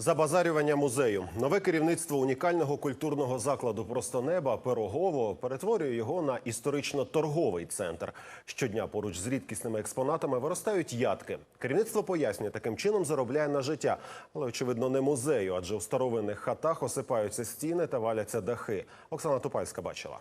Забазарювання музею. Нове керівництво унікального культурного закладу Просто неба Пирогово перетворює його на історично-торговий центр. Щодня поруч з рідкісними експонатами виростають ядки. Керівництво пояснює, таким чином заробляє на життя, але очевидно не музею, адже у старовинних хатах осипаються стіни та валяться дахи. Оксана Тупальська бачила.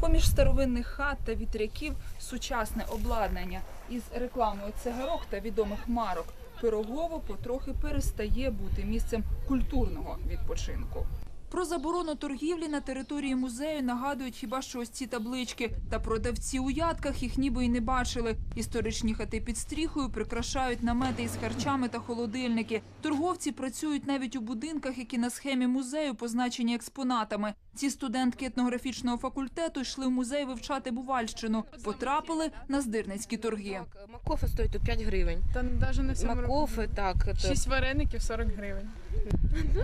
Поміж старовинних хат та вітряків сучасне обладнання із рекламою цигарок та відомих марок. Пирогово потрохи перестає бути місцем культурного відпочинку. Про заборону торгівлі на території музею нагадують хіба що ось ці таблички. Та продавці у ядках їх ніби й не бачили. Історичні хати під стріхою прикрашають намети із харчами та холодильники. Торговці працюють навіть у будинках, які на схемі музею позначені експонатами. Ці студентки етнографічного факультету йшли в музей вивчати Бувальщину. Потрапили на здирницькі торги. Макофе стоїть тут 5 гривень. Та навіть не сам Макофе, так. Це, Шість вареників 40 гривень.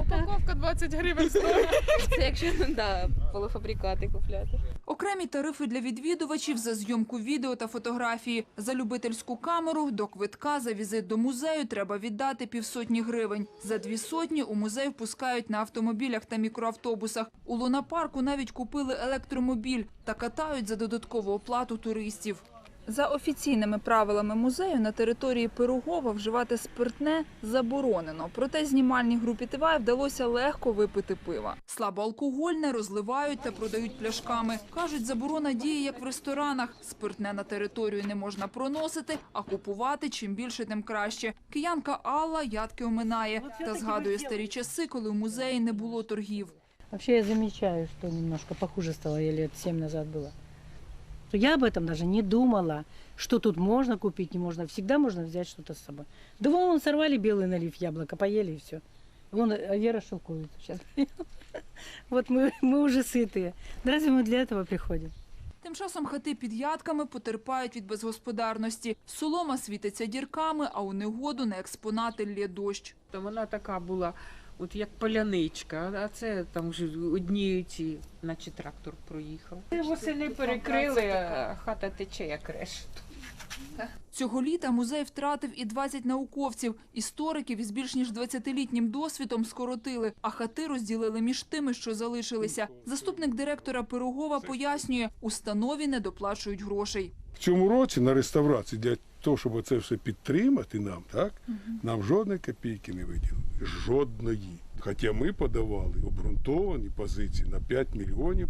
Упаковка 20 гривень стоїть. Це якщо да, полуфабрикати купляти. Окремі тарифи для відвідувачів за зйомку відео та фотографії. За любительську камеру до квитка за візит до музею треба віддати півсотні гривень. За дві сотні у музей впускають на автомобілях та мікроавтобусах. У лунапарку навіть купили електромобіль та катають за додаткову оплату туристів. За офіційними правилами музею на території Пирогова вживати спиртне заборонено. Проте знімальній групі ТВА вдалося легко випити пива. Слабоалкогольне розливають та продають пляшками. Кажуть, заборона діє як в ресторанах. Спиртне на територію не можна проносити, а купувати чим більше, тим краще. Киянка Алла ядки оминає та згадує старі часи, коли в музеї не було торгів. Вообще я замечаю, что немножко похуже стало, я лет семь назад было То Я об этом даже не думала, что тут можно купить, не можно. Всегда можно взять что-то с собой. Да вон сорвали белый налив яблоко, поели и все. Вон а Вера шелкует сейчас. Вот мы, мы уже сытые. Да разве мы для этого приходим? Тим часом хати під ядками потерпають від безгосподарності. Солома світиться дірками, а у негоду на експонати лє дощ. То вона така була, от як поляничка, а це там вже одні ці, наче трактор проїхав. Восени перекрили, а хата тече як решт. Цього літа музей втратив і 20 науковців. Істориків із більш ніж 20-літнім досвідом скоротили, а хати розділили між тими, що залишилися. Заступник директора Пирогова пояснює, установі не доплачують грошей. В цьому році на реставрації для того, щоб це все підтримати нам, так нам жодної копійки не виділили. Жодної. Хоча ми подавали обґрунтовані позиції на 5 мільйонів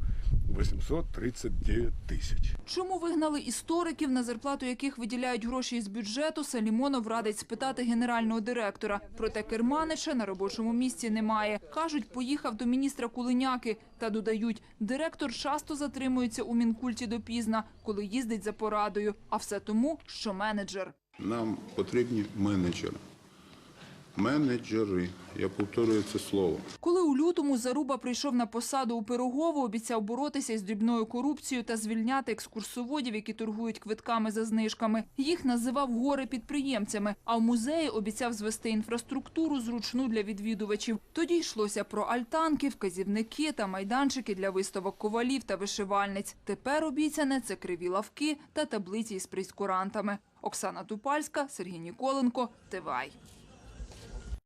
839 тисяч. Чому вигнали істориків, на зарплату яких виділяють гроші із бюджету, Салімонов радить спитати генерального директора. Проте Керманича на робочому місці немає. Кажуть, поїхав до міністра Кулиняки. Та додають, директор часто затримується у Мінкульті допізна, коли їздить за порадою. А все тому, що менеджер. Нам потрібні менеджери. Менеджери, я повторюю це слово. Коли у лютому Заруба прийшов на посаду у Пирогово, обіцяв боротися із дрібною корупцією та звільняти екскурсоводів, які торгують квитками за знижками. Їх називав гори підприємцями. А в музеї обіцяв звести інфраструктуру зручну для відвідувачів. Тоді йшлося про альтанки, вказівники та майданчики для виставок ковалів та вишивальниць. Тепер обіцяне це криві лавки та таблиці із прейскурантами. Оксана Тупальська, Сергій Ніколенко, ТВАЙ.